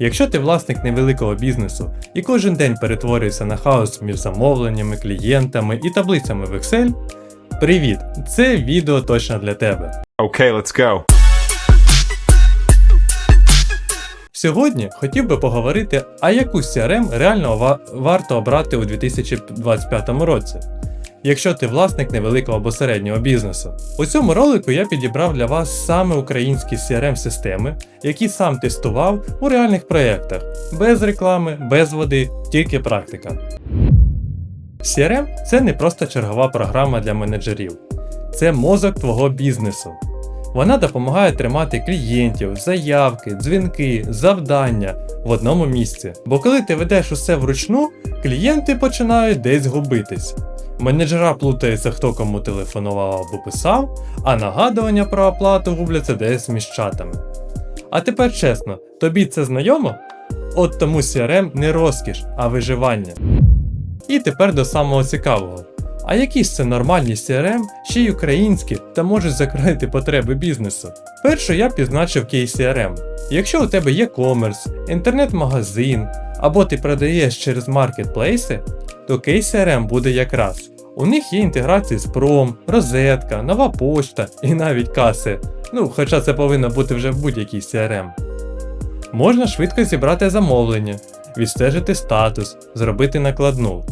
Якщо ти власник невеликого бізнесу і кожен день перетворюєшся на хаос між замовленнями, клієнтами і таблицями в Excel, привіт! Це відео точно для тебе. Okay, let's go. Сьогодні хотів би поговорити, а яку CRM реально ва- варто обрати у 2025 році, якщо ти власник невеликого або середнього бізнесу. У цьому ролику я підібрав для вас саме українські CRM-системи, які сам тестував у реальних проєктах, без реклами, без води, тільки практика. CRM це не просто чергова програма для менеджерів, це мозок твого бізнесу. Вона допомагає тримати клієнтів, заявки, дзвінки, завдання в одному місці. Бо коли ти ведеш усе вручну, клієнти починають десь губитись. Менеджера плутається, хто кому телефонував або писав, а нагадування про оплату губляться десь між чатами. А тепер чесно, тобі це знайомо? От тому CRM не розкіш, а виживання. І тепер до самого цікавого. А які ж це нормальні CRM, ще й українські, та можуть закрити потреби бізнесу? Першу я підзначив KCRM. Якщо у тебе є комерс, інтернет-магазин, або ти продаєш через маркетплейси, то KCRM буде якраз. У них є інтеграції з Prom, розетка, нова пошта і навіть каси. Ну, хоча це повинно бути вже в будь-якій CRM. Можна швидко зібрати замовлення, відстежити статус, зробити накладну.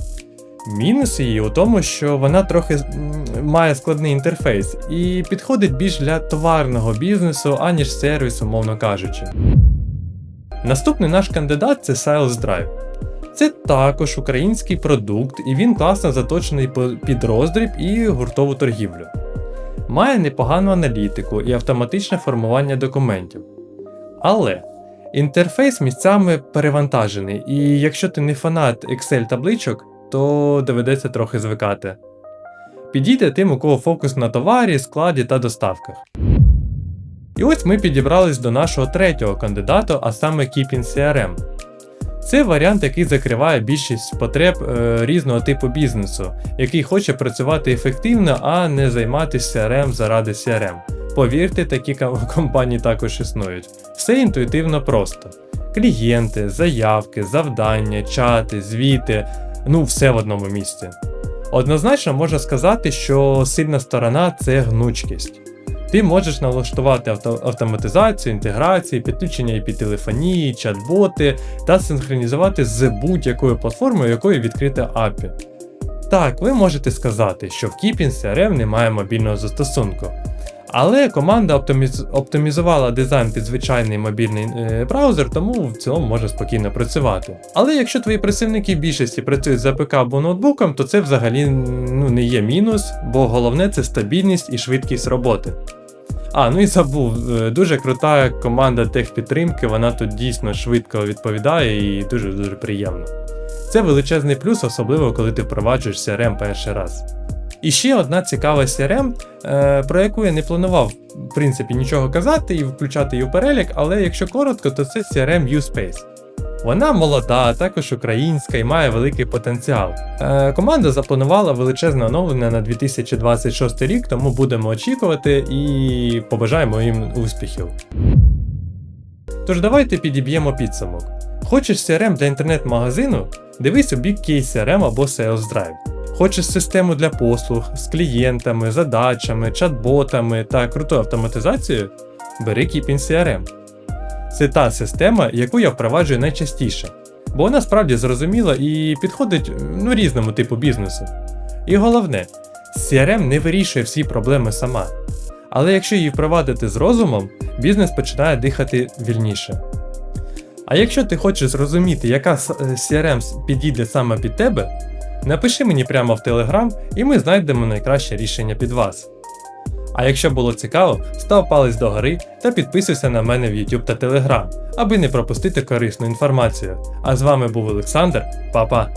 Мінус її у тому, що вона трохи має складний інтерфейс і підходить більш для товарного бізнесу, аніж сервіс, умовно кажучи. Наступний наш кандидат це Sales Drive. Це також український продукт, і він класно заточений під роздріб і гуртову торгівлю. Має непогану аналітику і автоматичне формування документів. Але інтерфейс місцями перевантажений, і якщо ти не фанат Excel табличок, то доведеться трохи звикати. Підійде тим, у кого фокус на товарі, складі та доставках. І ось ми підібрались до нашого третього кандидата, а саме Keeping CRM. Це варіант, який закриває більшість потреб е, різного типу бізнесу, який хоче працювати ефективно, а не займатися CRM заради CRM. Повірте, такі компанії також існують. Все інтуїтивно просто: клієнти, заявки, завдання, чати, звіти, ну все в одному місці. Однозначно можна сказати, що сильна сторона це гнучкість. Ти можеш налаштувати авто- автоматизацію, інтеграції, підключення IP-телефонії, чат-боти та синхронізувати з будь-якою платформою, якою відкрите API. Так, ви можете сказати, що в Keeping CRM немає мобільного застосунку. Але команда оптиміз... оптимізувала дизайн під звичайний мобільний е, браузер, тому в цілому може спокійно працювати. Але якщо твої працівники в більшості працюють за ПК або ноутбуком, то це взагалі ну, не є мінус, бо головне це стабільність і швидкість роботи. А, ну і забув, е, дуже крута команда техпідтримки, вона тут дійсно швидко відповідає і дуже дуже приємно. Це величезний плюс, особливо коли ти впроваджуєш CRM перший раз. І ще одна цікава CRM, е, про яку я не планував в принципі нічого казати і включати її в перелік, але якщо коротко, то це CRM U-Space. Вона молода, також українська і має великий потенціал. Е, команда запланувала величезне оновлення на 2026 рік, тому будемо очікувати і побажаємо їм успіхів. Тож давайте підіб'ємо підсумок. Хочеш CRM для інтернет-магазину? Дивись у бік Case CRM або Sales Drive. Хочеш систему для послуг з клієнтами, задачами, чат-ботами та крутою автоматизацією? Бери Keeping CRM. Це та система, яку я впроваджую найчастіше, бо вона справді зрозуміла і підходить ну, різному типу бізнесу. І головне, CRM не вирішує всі проблеми сама. Але якщо її впровадити з розумом, бізнес починає дихати вільніше. А якщо ти хочеш зрозуміти, яка с- е, CRM підійде саме під тебе, напиши мені прямо в Telegram і ми знайдемо найкраще рішення під вас. А якщо було цікаво, став палець догори та підписуйся на мене в YouTube та Telegram, аби не пропустити корисну інформацію. А з вами був Олександр, Па-па!